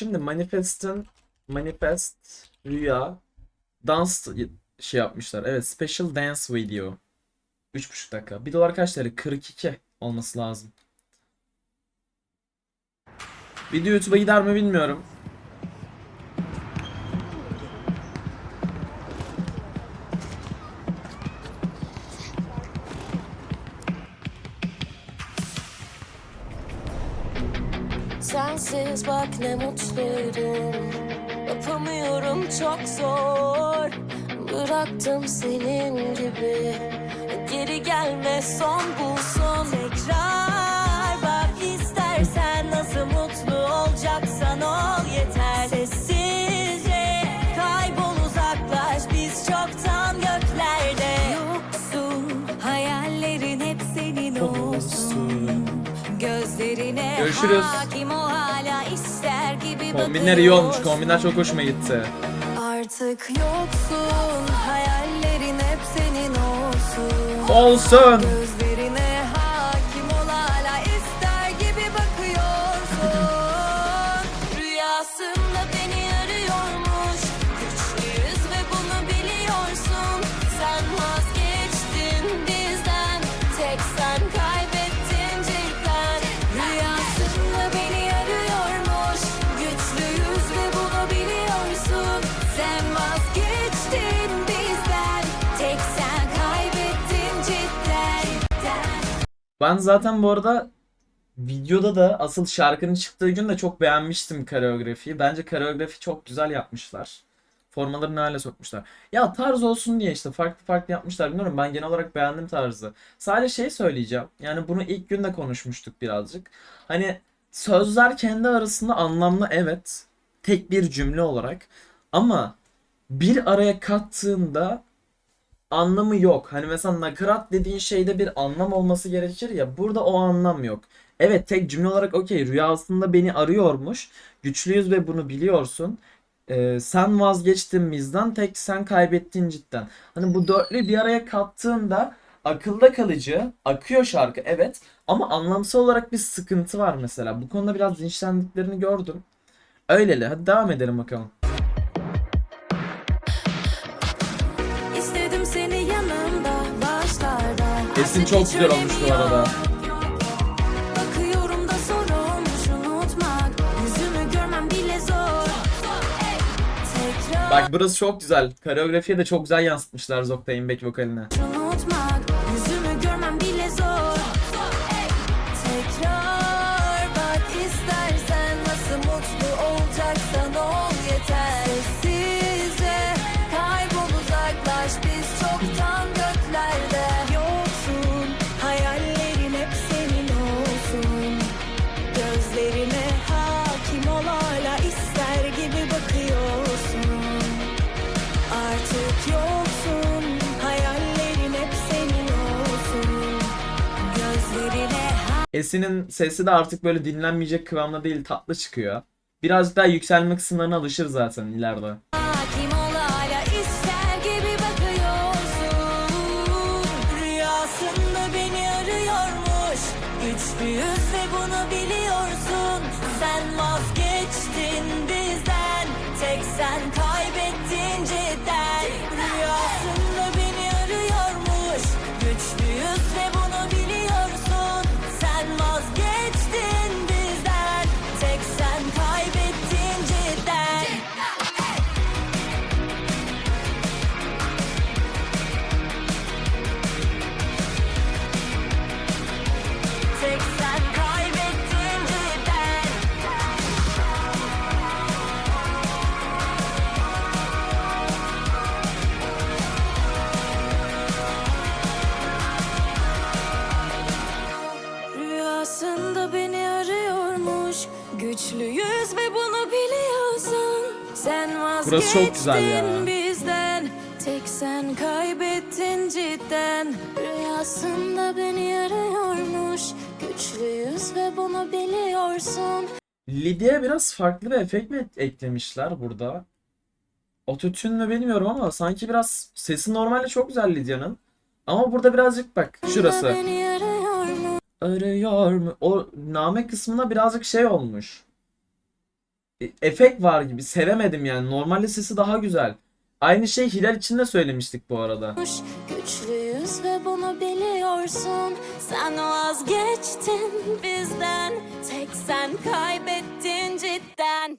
Şimdi Manifest'in Manifest Rüya dans şey yapmışlar. Evet, special dance video. 3,5 dakika. 1 dolar kaç TL? 42 olması lazım. Video YouTube'a gider mi bilmiyorum. Sensiz bak ne mutluydum. Yapamıyorum çok zor. Bıraktım senin gibi. Geri gelme son bulsun Gözlerine Görüşürüz. hakim o hala ister gibi Kombinler iyi olmuş. Kombinler çok hoşuma gitti. Artık yoksun hayallerin hep senin olsun Olsun. Ben zaten bu arada videoda da asıl şarkının çıktığı gün de çok beğenmiştim koreografiyi. Bence koreografi çok güzel yapmışlar. Formaları ne hale sokmuşlar. Ya tarz olsun diye işte farklı farklı yapmışlar. Bilmiyorum ben genel olarak beğendim tarzı. Sadece şey söyleyeceğim. Yani bunu ilk günde konuşmuştuk birazcık. Hani sözler kendi arasında anlamlı evet. Tek bir cümle olarak. Ama bir araya kattığında anlamı yok. Hani mesela nakarat dediğin şeyde bir anlam olması gerekir ya. Burada o anlam yok. Evet tek cümle olarak okey rüyasında beni arıyormuş. Güçlüyüz ve bunu biliyorsun. Ee, sen vazgeçtin bizden tek sen kaybettin cidden. Hani bu dörtlü bir araya kattığında akılda kalıcı akıyor şarkı evet ama anlamsal olarak bir sıkıntı var mesela. Bu konuda biraz linçlendiklerini gördüm. Öyleli. Hadi devam edelim bakalım. Kesin çok güzel olmuş bu arada. Bakıyorum da zor olmuş unutmak Yüzümü görmem bile zor Tekrar Bak burası çok güzel. Koreografiye de çok güzel yansıtmışlar Zoktay'ın back vokaline. unutmak Yüzümü görmem bile zor Tekrar Esin'in sesi de artık böyle dinlenmeyecek kıvamda değil tatlı çıkıyor. Birazcık daha yükselme kısımlarına alışır zaten ileride. Arıyormuş Güçlüyüz ve bunu biliyorsun Sen Burası çok güzel ya. vazgeçtin bizden Tek sen kaybettin cidden Rüyasında beni arıyormuş Güçlüyüz ve bunu biliyorsun Lidya'ya biraz farklı bir efekt mi eklemişler burada? Ototune mü bilmiyorum ama sanki biraz sesi normalde çok güzel Lidya'nın. Ama burada birazcık bak şurası. Beni Arıyor mu? O name kısmına birazcık şey olmuş. e, efekt var gibi. Sevemedim yani. Normalde sesi daha güzel. Aynı şey Hilal için de söylemiştik bu arada. Güçlüyüz ve bunu biliyorsun Sen vazgeçtin bizden Tek sen kaybettin cidden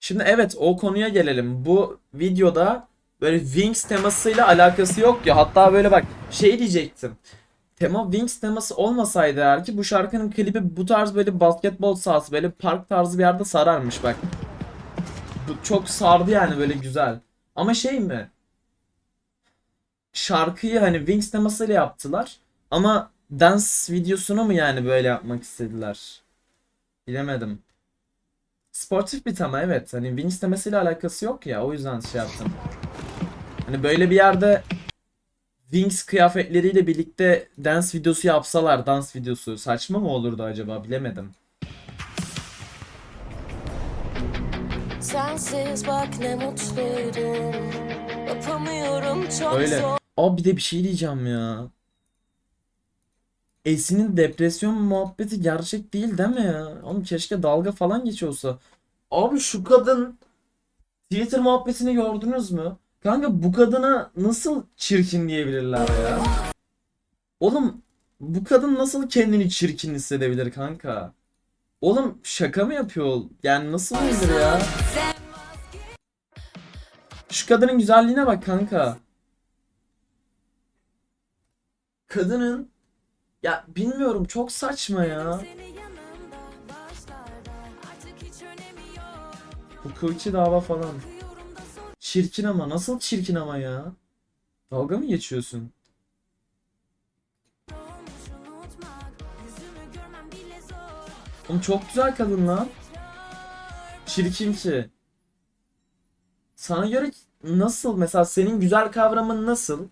Şimdi evet o konuya gelelim. Bu videoda böyle Wings temasıyla alakası yok ya. Hatta böyle bak şey diyecektim. Tema Wings teması olmasaydı eğer ki bu şarkının klibi bu tarz böyle basketbol sahası böyle park tarzı bir yerde sararmış bak. Bu çok sardı yani böyle güzel. Ama şey mi? Şarkıyı hani Wings temasıyla yaptılar. Ama dance videosunu mu yani böyle yapmak istediler? Bilemedim. Sportif bir tema evet. Hani Wings temasiyle alakası yok ya. O yüzden şey yaptım. Hani böyle bir yerde Wings kıyafetleriyle birlikte dance videosu yapsalar, dans videosu saçma mı olurdu acaba bilemedim. Sensiz bak ne mutluydum Yapamıyorum çok Öyle. zor Aa bir de bir şey diyeceğim ya. Esin'in depresyon muhabbeti gerçek değil değil mi ya? Oğlum keşke dalga falan geçiyorsa. Abi şu kadın Twitter muhabbetini gördünüz mü? Kanka bu kadına nasıl çirkin diyebilirler ya? Oğlum bu kadın nasıl kendini çirkin hissedebilir kanka? Oğlum şaka mı yapıyor? Yani nasıl olabilir ya? Şu kadının güzelliğine bak kanka. Kadının ya bilmiyorum çok saçma ya. Hukuki dava falan. Çirkin ama nasıl çirkin ama ya? Dalga mı geçiyorsun? Oğlum çok güzel kadın lan. Çirkin ki. Sana göre nasıl mesela senin güzel kavramın nasıl?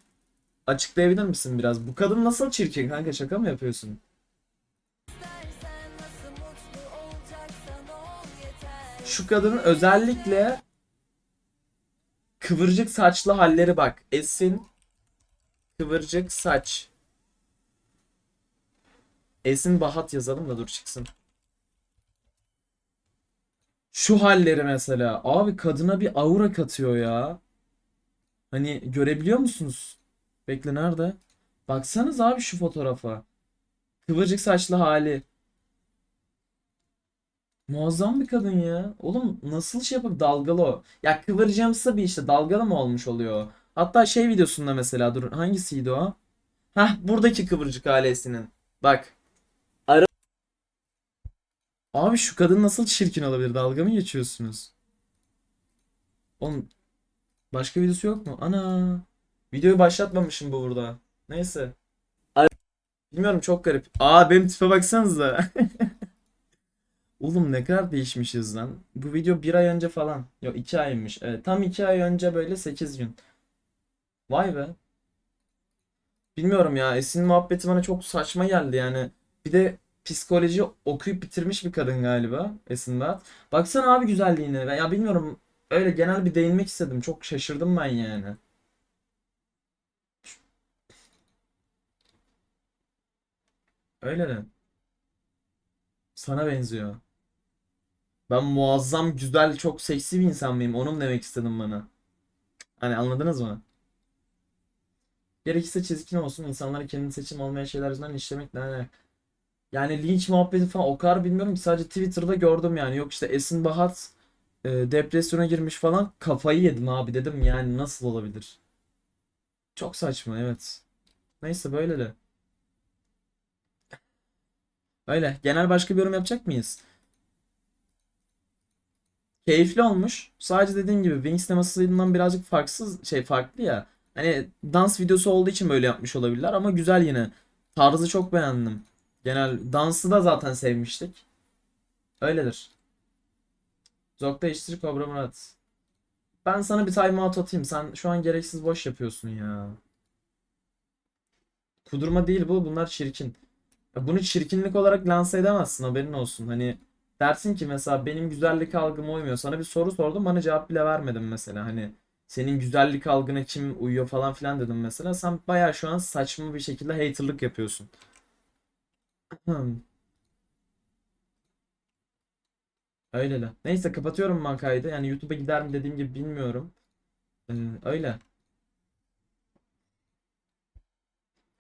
Açıklayabilir misin biraz? Bu kadın nasıl çirkin kanka şaka mı yapıyorsun? Şu kadının özellikle kıvırcık saçlı halleri bak. Esin kıvırcık saç. Esin Bahat yazalım da dur çıksın. Şu halleri mesela. Abi kadına bir aura katıyor ya. Hani görebiliyor musunuz? Bekle nerede? Baksanız abi şu fotoğrafa. Kıvırcık saçlı hali. Muazzam bir kadın ya. Oğlum nasıl şey yapıp dalgalı o. Ya kıvırcımsı bir işte dalgalı mı olmuş oluyor? Hatta şey videosunda mesela dur hangisiydi o? Heh buradaki kıvırcık ailesinin. Bak. Ara... Abi şu kadın nasıl çirkin olabilir? Dalga mı geçiyorsunuz? Oğlum başka videosu yok mu? Ana. Videoyu başlatmamışım bu burada. Neyse. Bilmiyorum çok garip. Aa benim tipe baksanıza. Oğlum ne kadar değişmişiz lan. Bu video bir ay önce falan. Yok iki aymış. Evet, tam iki ay önce böyle 8 gün. Vay be. Bilmiyorum ya. Esin muhabbeti bana çok saçma geldi yani. Bir de psikoloji okuyup bitirmiş bir kadın galiba Esin Bahat. Baksana abi güzelliğine. Ben ya bilmiyorum. Öyle genel bir değinmek istedim. Çok şaşırdım ben yani. Öyle de. Sana benziyor. Ben muazzam, güzel, çok seksi bir insan mıyım? Onu demek istedim bana? Hani anladınız mı? Gerekirse çizgin olsun. insanları kendi seçim olmayan şeyler yüzünden işlemek ne ne? Yani linç muhabbeti falan o kadar bilmiyorum ki sadece Twitter'da gördüm yani. Yok işte Esin Bahat e, depresyona girmiş falan. Kafayı yedim abi dedim yani nasıl olabilir? Çok saçma evet. Neyse böyle de. Öyle. Genel başka bir yorum yapacak mıyız? Keyifli olmuş. Sadece dediğim gibi Wings temasından birazcık farksız şey farklı ya. Hani dans videosu olduğu için böyle yapmış olabilirler ama güzel yine. Tarzı çok beğendim. Genel dansı da zaten sevmiştik. Öyledir. Zok değiştir Kobra Murat. Ben sana bir timeout atayım. Sen şu an gereksiz boş yapıyorsun ya. Kudurma değil bu. Bunlar çirkin. Bunu çirkinlik olarak lanse edemezsin haberin olsun. Hani dersin ki mesela benim güzellik algıma uymuyor. Sana bir soru sordum bana cevap bile vermedin mesela. Hani senin güzellik algına kim uyuyor falan filan dedim mesela. Sen bayağı şu an saçma bir şekilde haterlık yapıyorsun. Hmm. Öyle. Neyse kapatıyorum ben kaydı. Yani YouTube'a gider mi dediğim gibi bilmiyorum. Ee, öyle.